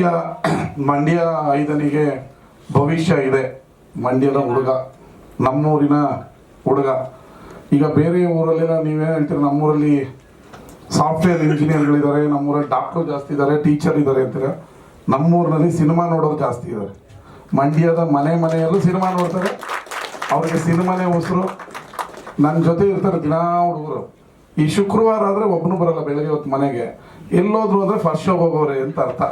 ಮಂಡ್ಯ ಮಂಡ್ಯ ಐದನಿಗೆ ಭವಿಷ್ಯ ಇದೆ. ಮಂಡ್ಯದ ಹುಡುಗ. ನಮ್ಮೂರಿನ ಹುಡುಗ. ಈಗ ಬೇರೆ ಊರಲ್ಲೆಲ್ಲ ನೀವೇನು ಹೇಳ್ತೀರಿ, ನಮ್ಮೂರಲ್ಲಿ ಸಾಫ್ಟ್ವೇರ್ ಇಂಜಿನಿಯರ್ಗಳಿದ್ದಾರೆ, ನಮ್ಮೂರಲ್ಲಿ ಡಾಕ್ಟ್ರು ಜಾಸ್ತಿ ಇದ್ದಾರೆ, ಟೀಚರ್ ಇದ್ದಾರೆ ಅಂತೀರ. ನಮ್ಮೂರಿನಲ್ಲಿ ಸಿನಿಮಾ ನೋಡೋರು ಜಾಸ್ತಿ ಇದ್ದಾರೆ. ಮಂಡ್ಯದ ಮನೆ ಮನೆಯಲ್ಲೂ ಸಿನಿಮಾ ನೋಡ್ತಾರೆ. ಅವ್ರಿಗೆ ಸಿನಿಮಾನೇ ಉಸಿರು. ನನ್ನ ಜೊತೆ ಇರ್ತಾರೆ ದಿನ ಹುಡುಗರು. ಈ ಶುಕ್ರವಾರ ಆದರೆ ಒಬ್ಬನು ಬರಲ್ಲ, ಬೆಳಗ್ಗೆ ಹೊತ್ತು ಮನೆಗೆ. ಎಲ್ಲೋದ್ರು ಅಂದರೆ ಫಸ್ಟ್ ಶೋಗೆ ಹೋಗೋರೆ ಅಂತ ಅರ್ಥ.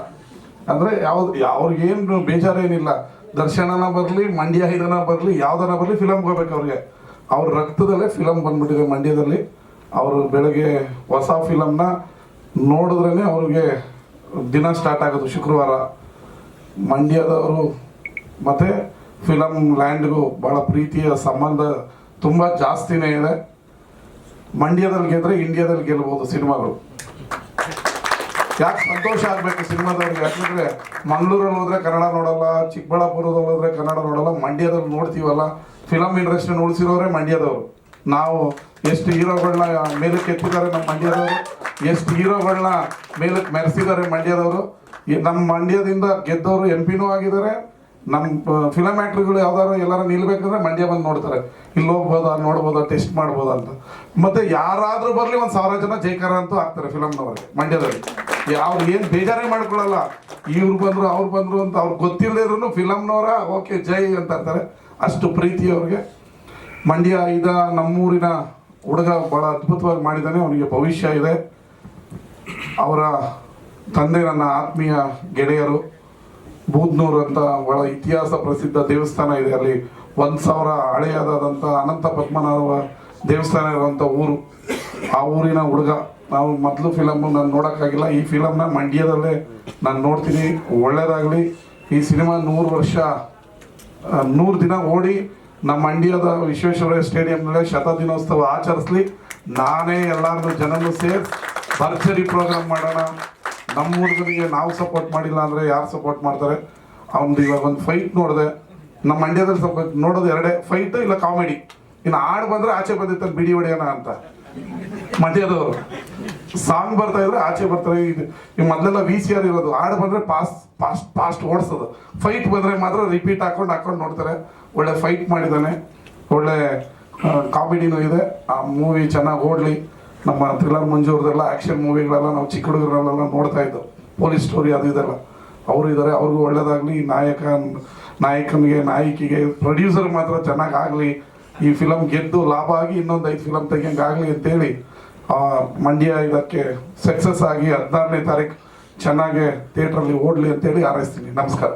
ಅಂದರೆ ಯಾವ್ದು ಅವ್ರಿಗೇನು ಬೇಜಾರೇನಿಲ್ಲ. ದರ್ಶನನ ಬರಲಿ, ಮಂಡ್ಯ ಇದನ್ನ ಬರಲಿ, ಯಾವ್ದನ ಬರಲಿ ಫಿಲಮ್ಗೆ ಹೋಗ್ಬೇಕು ಅವ್ರಿಗೆ. ಅವ್ರ ರಕ್ತದಲ್ಲೇ ಫಿಲಮ್ ಬಂದ್ಬಿಟ್ಟಿದೆ ಮಂಡ್ಯದಲ್ಲಿ. ಅವರು ಬೆಳಗ್ಗೆ ಹೊಸ ಫಿಲಮ್ನ ನೋಡಿದ್ರೇ ಅವ್ರಿಗೆ ದಿನ ಸ್ಟಾರ್ಟ್ ಆಗೋದು ಶುಕ್ರವಾರ. ಮಂಡ್ಯದವರು ಮತ್ತು ಫಿಲಮ್ ಲ್ಯಾಂಡ್ಗೂ ಭಾಳ ಪ್ರೀತಿಯ ಸಂಬಂಧ ತುಂಬ ಜಾಸ್ತಿನೇ ಇದೆ. ಮಂಡ್ಯದಲ್ಲಿ ಗೆದ್ರೆ ಇಂಡಿಯಾದಲ್ಲಿ ಗೆಲ್ಬೋದು ಸಿನಿಮಾಗಳು. ಯಾಕೆ ಸಂತೋಷ ಆಗಬೇಕು ಸಿನಿಮಾದವ್ರಿಗೆ? ಯಾಕಂದ್ರೆ ಮಂಗಳೂರಲ್ಲಿ ಹೋದ್ರೆ ಕನ್ನಡ ನೋಡಲ್ಲ, ಚಿಕ್ಕಬಳ್ಳಾಪುರದಲ್ಲಿ ಹೋದ್ರೆ ಕನ್ನಡ ನೋಡಲ್ಲ, ಮಂಡ್ಯದಲ್ಲಿ ನೋಡ್ತೀವಲ್ಲ ಫಿಲಮ್ ಇಂಡಸ್ಟ್ರಿ ಉಳಿಸಿರೋರೆ ಮಂಡ್ಯದವರು. ನಾವು ಎಷ್ಟು ಹೀರೋಗಳನ್ನ ಮೇಲಕ್ಕೆ ಎತ್ತಿದ್ದಾರೆ ನಮ್ಮ ಮಂಡ್ಯದವರು, ಎಷ್ಟು ಹೀರೋಗಳನ್ನ ಮೇಲಕ್ಕೆ ಮೆರೆಸಿದ್ದಾರೆ ಮಂಡ್ಯದವರು. ನಮ್ಮ ಮಂಡ್ಯದಿಂದ ಗೆದ್ದವರು ಎಂ ಪಿನೂ ಆಗಿದ್ದಾರೆ ನಮ್ಮ ಫಿಲಮ್ ಆ್ಯಕ್ಟ್ರಿಗಳು ಯಾವ್ದಾದ್ರು ಎಲ್ಲಾರು ನಿಲ್ಬೇಕಂದ್ರೆ ಮಂಡ್ಯ ಬಂದು ನೋಡ್ತಾರೆ. ಇಲ್ಲಿ ಹೋಗ್ಬೋದಾ ನೋಡ್ಬೋದಾ ಟೆಸ್ಟ್ ಮಾಡ್ಬೋದಾ ಅಂತ. ಮತ್ತೆ ಯಾರಾದರೂ ಬರಲಿ ಒಂದು ಸಾವಿರ ಜನ ಜೈಕಾರ ಅಂತೂ ಆಗ್ತಾರೆ ಫಿಲಮ್ನವ್ರಿಗೆ ಮಂಡ್ಯದಲ್ಲಿ ಅವ್ರು ಏನು ಬೇಜಾರೇ ಮಾಡ್ಕೊಳ್ಳಲ್ಲ. ಇವ್ರು ಬಂದರು, ಅವ್ರು ಬಂದರು ಅಂತ ಅವ್ರು ಗೊತ್ತಿಲ್ಲದಿದ್ರು ಫಿಲಮ್ನವರ ಓಕೆ, ಜೈ ಅಂತ ಅಂತಾರೆ ಅಷ್ಟು ಪ್ರೀತಿ ಅವ್ರಿಗೆ. ಮಂಡ್ಯ ಇದ ನಮ್ಮೂರಿನ ಹುಡುಗ ಭಾಳ ಅದ್ಭುತವಾಗಿ ಮಾಡಿದ್ದಾನೆ, ಅವನಿಗೆ ಭವಿಷ್ಯ ಇದೆ. ಅವರ ತಂದೆ ನನ್ನ ಆತ್ಮೀಯ ಗೆಳೆಯರು. ಬೂದ್ನೂರು ಅಂತ ಬಹಳ ಇತಿಹಾಸ ಪ್ರಸಿದ್ಧ ದೇವಸ್ಥಾನ ಇದೆ. ಅಲ್ಲಿ ಒಂದು ಸಾವಿರ ಹಳೆಯದಾದಂಥ ಅನಂತ ಪದ್ಮನಾಭ ದೇವಸ್ಥಾನ ಇರುವಂಥ ಊರು. ಆ ಊರಿನ ಹುಡುಗ, ನಾವು ಮೊದಲು ಫಿಲಮ್ ನಾನು ನೋಡೋಕ್ಕಾಗಿಲ್ಲ. ಈ ಫಿಲಮ್ನ ಮಂಡ್ಯದಲ್ಲೇ ನಾನು ನೋಡ್ತೀನಿ. ಒಳ್ಳೇದಾಗಲಿ. ಈ ಸಿನಿಮಾ ನೂರು ವರ್ಷ ನೂರು ದಿನ ಓಡಿ ನಮ್ಮ ಮಂಡ್ಯದ ವಿಶ್ವೇಶ್ವರಯ್ಯ ಸ್ಟೇಡಿಯಂನಲ್ಲಿ ಶತದಿನೋತ್ಸವ ಆಚರಿಸ್ಲಿ. ನಾನೇ ಎಲ್ಲಾರು ಜನರು ಸೇರಿ ಭರ್ಜರಿ ಪ್ರೋಗ್ರಾಮ್ ಮಾಡೋಣ. ನಮ್ಮ ಹುಡುಗನಿಗೆ ನಾವು ಸಪೋರ್ಟ್ ಮಾಡಿಲ್ಲ ಅಂದರೆ ಯಾರು ಸಪೋರ್ಟ್ ಮಾಡ್ತಾರೆ? ಅವ್ನದು ಇವಾಗ ಒಂದು ಫೈಟ್ ನೋಡಿದೆ. ನಮ್ಮ ಮಂಡ್ಯದಲ್ಲಿ ಸ್ವಲ್ಪ ನೋಡೋದು ಎರಡೇ ಫೈಟ್ ಇಲ್ಲ ಕಾಮಿಡಿ ಇನ್ನು ಹಾಡು ಬಂದರೆ ಆಚೆ ಬಂದಿತ್ತು ಬಿಡಿ ಹೊಡೆಯೋಣ ಅಂತ. ಮಂಡ್ಯದವರು. ಸಾಂಗ್ ಬರ್ತಾ ಇದ್ರೆ ಆಚೆ ಬರ್ತಾರೆ. ಇದು ಮೊದಲೆಲ್ಲ ವಿ ಸಿ ಆರ್ ಇರೋದು. ಹಾಡು ಬಂದ್ರೆ ಪಾಸ್ ಫಾಸ್ಟ್ ಫಾಸ್ಟ್ ಓಡಿಸೋದು. ಫೈಟ್ ಬಂದ್ರೆ ಮಾತ್ರ ರಿಪೀಟ್ ಹಾಕೊಂಡು ಹಾಕೊಂಡು ನೋಡ್ತಾರೆ. ಒಳ್ಳೆ ಫೈಟ್ ಮಾಡಿದ್ದಾನೆ. ಒಳ್ಳೆ ಕಾಮಿಡಿನೂ ಇದೆ. ಆ ಮೂವಿ ಚೆನ್ನಾಗಿ ಓಡಲಿ. ನಮ್ಮ ಥ್ರಿಲ್ಲರ್ ಮಂಜೂರ್ದೆಲ್ಲ ಆ್ಯಕ್ಷನ್ ಮೂವಿಗಳೆಲ್ಲ ನಾವು ಚಿಕ್ಕ ಹುಡುಗರಲ್ಲೆಲ್ಲ ನೋಡ್ತಾ ಇದ್ದೋ. ಪೊಲೀಸ್ ಸ್ಟೋರಿ ಅದು ಇದೆಲ್ಲ. ಅವರು ಇದ್ದಾರೆ ಅವ್ರಿಗೂ ಒಳ್ಳೇದಾಗಲಿ ನಾಯಕ, ನಾಯಕನಿಗೆ, ನಾಯಕಿಗೆ ಪ್ರೊಡ್ಯೂಸರ್ ಮಾತ್ರ ಚೆನ್ನಾಗಿ ಆಗಲಿ, ಈ ಫಿಲಮ್ ಗೆದ್ದು ಲಾಭ ಆಗಿ ಇನ್ನೊಂದು ಐದು ಫಿಲಮ್ ತೆಗಿಯಂಗಾಗಲಿ ಅಂತೇಳಿ ಮಂಡ್ಯ ಇದಕ್ಕೆ ಸಕ್ಸಸ್ ಆಗಿ ಹದಿನಾರನೇ ತಾರೀಕು ಚೆನ್ನಾಗೆ ಥಿಯೇಟ್ರಲ್ಲಿ ಓಡಲಿ ಅಂತೇಳಿ ಹಾರೈಸ್ತೀನಿ. ನಮಸ್ಕಾರ.